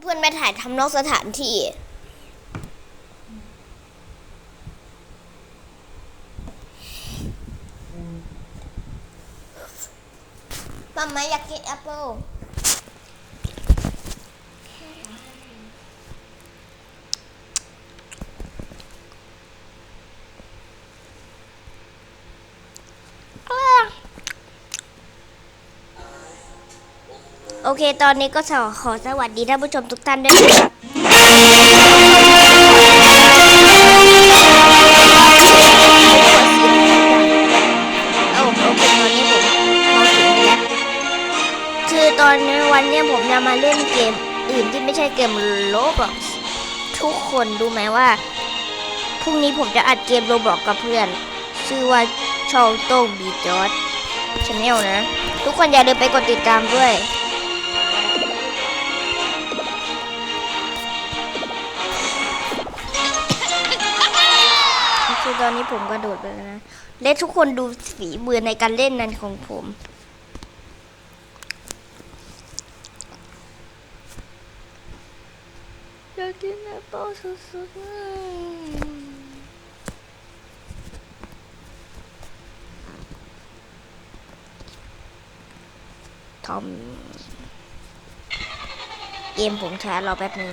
เพื่อนไปถ่ายทำนอกสถานที่มาม่าอยากกินแอปเปิ้ล โอเค ตอนนี้ก็ขอขอสวัสดีท่านผู้ชมทุกท่านด้วยนะครับโอ้โอเคตอนนี้ผมมองถึงแล้วคือตอนนี้วันเนี้ยผมจะมาเล่นเกมอื่นที่ไม่ใช่เกมโลบอกทุกคนรู้ไหมว่าพรุ่งนี้ผมจะอัดเกมโรบอกกับเพื่อน ชื่อว่าช่องโต้งบีจอร์ดชาแนลนะ ทุกคนอย่าลืมไปกดติดตามด้วย คือตอนนี้ผมกระโดดไปแล้วนะ และทุกคนดูฝีมือในการเล่นนั้นของผมอยากกินแอปเปิ้ลสุดๆเลยทอมเกมผมช้ารอแป๊บนึง